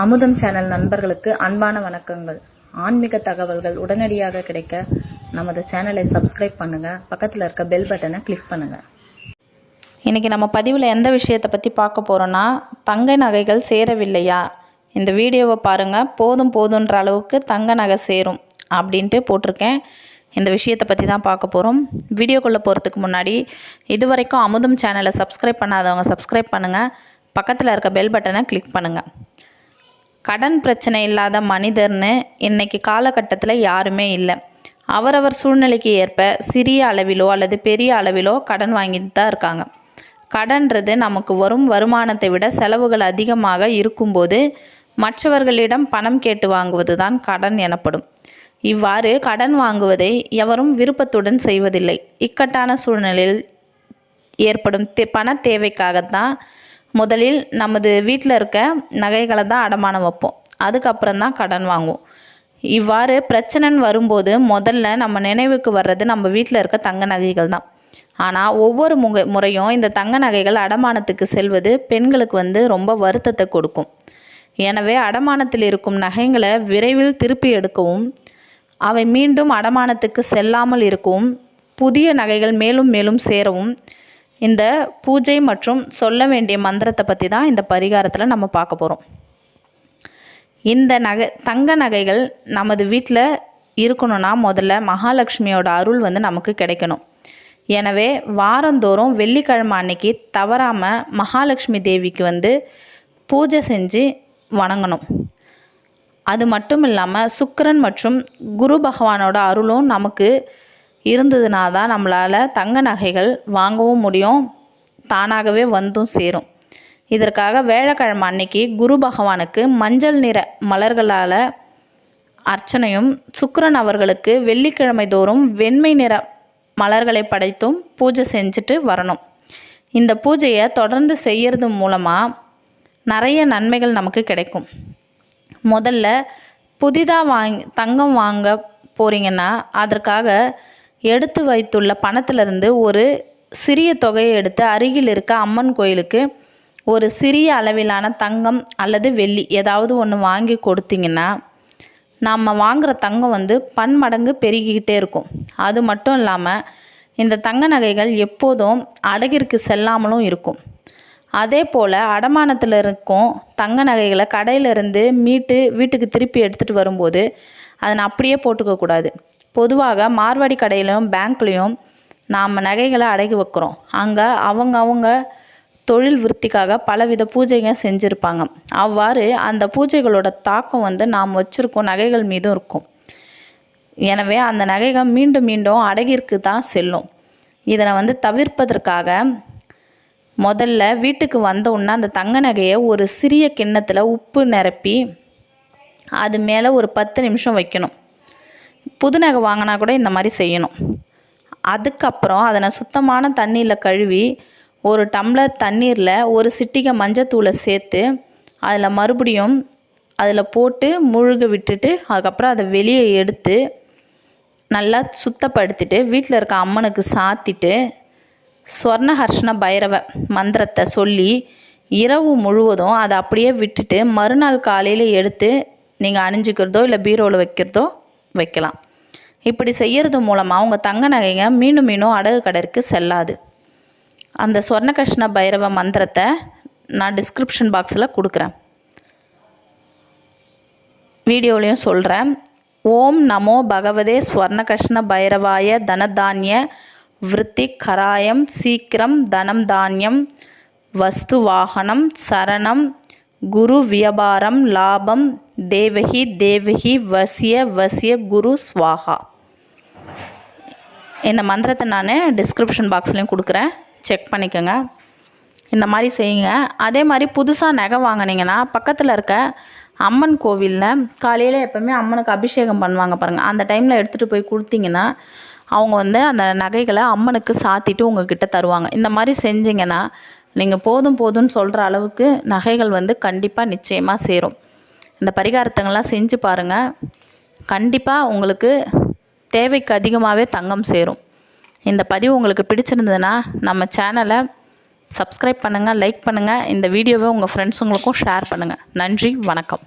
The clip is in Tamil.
அமுதம் சேனல் நண்பர்களுக்கு அன்பான வணக்கங்கள். ஆன்மீக தகவல்கள் உடனடியாக கிடைக்க நமது சேனலை சப்ஸ்கிரைப் பண்ணுங்க. பக்கத்தில் இருக்க பெல் பட்டனை கிளிக் பண்ணுங்க. இன்றைக்கி நம்ம பதிவில் எந்த விஷயத்தை பற்றி பார்க்க போகிறோன்னா தங்க நகைகள் சேரவில்லையா? இந்த வீடியோவை பாருங்கள் போதும் போதுன்ற அளவுக்கு தங்க நகை சேரும் அப்படின்ட்டு போட்டிருக்கேன். இந்த விஷயத்தை பற்றி தான் பார்க்க போகிறோம் வீடியோக்குள்ளே போகிறதுக்கு முன்னாடி இது வரைக்கும் அமுதம் சேனலை சப்ஸ்கிரைப் பண்ணாதவங்க சப்ஸ்கிரைப் பண்ணுங்கள் பக்கத்தில் இருக்க பெல் பட்டனை கிளிக் பண்ணுங்கள் கடன் பிரச்சனை இல்லாத மனிதர்னு இன்னைக்கு காலகட்டத்தில் யாருமே இல்லை. அவரவர் சூழ்நிலைக்கு ஏற்ப சிறிய அளவிலோ அல்லது பெரிய அளவிலோ கடன் வாங்கிட்டு தான் இருக்காங்க. கடன்றது நமக்கு வரும் வருமானத்தை விட செலவுகள் அதிகமாக இருக்கும்போது மற்றவர்களிடம் பணம் கேட்டு வாங்குவது தான் கடன் எனப்படும். இவ்வாறு கடன் வாங்குவதை எவரும் விருப்பத்துடன் செய்வதில்லை. இக்கட்டான சூழ்நிலையில் ஏற்படும் தே பண தேவைக்காகத்தான் முதலில் நமது வீட்டில் இருக்க நகைகளை தான் அடமானம் வைப்போம். அதுக்கப்புறம் தான் கடன் வாங்குவோம். இவ்வாறு பிரச்சனைன்னு வரும்போது முதல்ல நம்ம நினைவுக்கு வர்றது நம்ம வீட்டில் இருக்க தங்க நகைகள் தான். ஆனால் ஒவ்வொரு முக முறையும் இந்த தங்க நகைகள் அடமானத்துக்கு செல்வது பெண்களுக்கு வந்து ரொம்ப வருத்தத்தை கொடுக்கும். எனவே அடமானத்தில் இருக்கும் நகைகளை விரைவில் திருப்பி எடுக்கவும் அவை மீண்டும் அடமானத்துக்கு செல்லாமல் இருக்கவும் புதிய நகைகள் மேலும் மேலும் சேரவும் இந்த பூஜை மற்றும் சொல்ல வேண்டிய மந்திரத்தை பற்றி தான் இந்த பரிகாரத்தில் நம்ம பார்க்க போகிறோம் இந்த நகை தங்க நகைகள் நமது வீட்டில் இருக்கணும்னா முதல்ல மகாலட்சுமியோட அருள் வந்து நமக்கு கிடைக்கணும். எனவே வாரந்தோறும் வெள்ளிக்கிழமை அன்னைக்கு தவறாமல் மகாலட்சுமி தேவிக்கு வந்து பூஜை செஞ்சு வணங்கணும். அது மட்டும் இல்லாமல் சுக்கரன் மற்றும் குரு பகவானோட அருளும் நமக்கு இருந்ததுனா தான் நம்மளால் தங்க நகைகள் வாங்கவும் முடியும் தானாகவே வந்தும் சேரும். இதற்காக வேழக்கிழமை அன்னைக்கு குரு பகவானுக்கு மஞ்சள் நிற மலர்களால் அர்ச்சனையும் சுக்கரன் அவர்களுக்கு வெள்ளிக்கிழமை தோறும் வெண்மை நிற மலர்களை படைத்தும் பூஜை செஞ்சுட்டு வரணும். இந்த பூஜையை தொடர்ந்து செய்கிறது மூலமாக நிறைய நன்மைகள் நமக்கு கிடைக்கும். முதல்ல புதிதாக வாங் தங்கம் வாங்க போகிறீங்கன்னா அதற்காக எடுத்து வைத்துள்ள பணத்திலிருந்து ஒரு சிறிய தொகையை எடுத்து அருகில் இருக்க அம்மன் கோயிலுக்கு ஒரு சிறிய அளவிலான தங்கம் அல்லது வெள்ளி ஏதாவது ஒன்று வாங்கி கொடுத்தீங்கன்னா நம்ம வாங்குகிற தங்கம் வந்து பன்மடங்கு பெருகிக்கிட்டே இருக்கும். அது மட்டும் இல்லாமல் இந்த தங்க நகைகள் எப்போதும் அடகிற்கு செல்லாமலும் இருக்கும். அதே போல் அடமானத்தில் இருக்கும் தங்க நகைகளை கடையிலேருந்து மீட்டு வீட்டுக்கு திருப்பி எடுத்துகிட்டு வரும்போது அதை அப்படியே போட்டுக்கக்கூடாது பொதுவாக மார்வாடி கடையிலையும் பேங்க்லேயும் நாம் நகைகளை அடகி வைக்கிறோம். அங்கே அவங்க அவங்க தொழில் விருத்திக்காக பலவித பூஜைங்க செஞ்சுருப்பாங்க. அவ்வாறு அந்த பூஜைகளோட தாக்கம் வந்து நாம் வச்சுருக்கோம் நகைகள் மீதும் இருக்கும். எனவே அந்த நகைகள் மீண்டும் மீண்டும் அடகிற்கு தான் செல்லும். இதனை வந்து தவிர்ப்பதற்காக முதல்ல வீட்டுக்கு வந்த உடனே அந்த தங்க நகையை ஒரு சிறிய கிண்ணத்தில் உப்பு நிரப்பி அது மேலே ஒரு பத்து நிமிஷம் வைக்கணும். புது நகை வாங்கினா கூட இந்த மாதிரி செய்யணும். அதுக்கப்புறம் அதனை சுத்தமான தண்ணியில் கழுவி ஒரு டம்ளர் தண்ணீரில் ஒரு சிட்டிகை மஞ்சத்தூளை சேர்த்து அதில் மறுபடியும் அதில் போட்டு முழுக விட்டுட்டு அதுக்கப்புறம் அதை வெளியே எடுத்து நல்லா சுத்தப்படுத்திட்டு வீட்டில் இருக்க அம்மனுக்கு சாத்திட்டு ஸ்வர்ணஹர்ஷண பைரவ மந்திரத்தை சொல்லி இரவு முழுவதும் அதை அப்படியே விட்டுட்டு மறுநாள் காலையில் எடுத்து நீங்கள் அணிஞ்சிக்கிறதோ இல்லை பீரோவில் வைக்கிறதோ வைக்கலாம். இப்படி செய்கிறது மூலமாக அவங்க தங்க நகைங்க மீண்டும் மீண்டும் அடகு கடற்கு செல்லாது. அந்த சொர்ணகிருஷ்ண பைரவ மந்திரத்தை நான் டிஸ்கிரிப்ஷன் பாக்ஸில் கொடுக்குறேன். வீடியோலையும் சொல்கிறேன் ஓம் நமோ பகவதே ஸ்வர்ணகிருஷ்ண பைரவாய தனதானிய விருத்தி கராயம் சீக்கிரம் தனம் தானியம் வஸ்து வாகனம் சரணம் குரு வியாபாரம் லாபம் தேவகி தேவகி வசிய வசிய குரு ஸ்வாகா. இந்த மந்திரத்தை நான் டிஸ்கிரிப்ஷன் பாக்ஸ்லேயும் கொடுக்குறேன். செக் பண்ணிக்கோங்க. இந்த மாதிரி செய்யுங்க. அதே மாதிரி புதுசாக நகை வாங்கினீங்கன்னா பக்கத்தில் இருக்க அம்மன் கோவிலில் காலையில் எப்போவுமே அம்மனுக்கு அபிஷேகம் பண்ணுவாங்க பாருங்கள் அந்த டைமில் எடுத்துகிட்டு போய் கொடுத்தீங்கன்னா அவங்க வந்து அந்த நகைகளை அம்மனுக்கு சாத்திட்டு உங்ககிட்ட தருவாங்க. இந்த மாதிரி செஞ்சிங்கன்னா நீங்கள் போதும் போதும்னு சொல்கிற அளவுக்கு நகைகள் வந்து கண்டிப்பாக நிச்சயமாக சேரும். இந்த பரிகாரத்தங்கள்லாம் செஞ்சு பாருங்கள் கண்டிப்பாக உங்களுக்கு தேவைக்கு அதிகமாகவே தங்கம் சேரும். இந்த பதிவு உங்களுக்கு பிடிச்சிருந்ததுன்னா நம்ம சேனலை சப்ஸ்கிரைப் பண்ணுங்கள் லைக் பண்ணுங்கள் இந்த வீடியோவை உங்கள் ஃப்ரெண்ட்ஸுங்களுக்கும் ஷேர் பண்ணுங்கள் நன்றி வணக்கம்.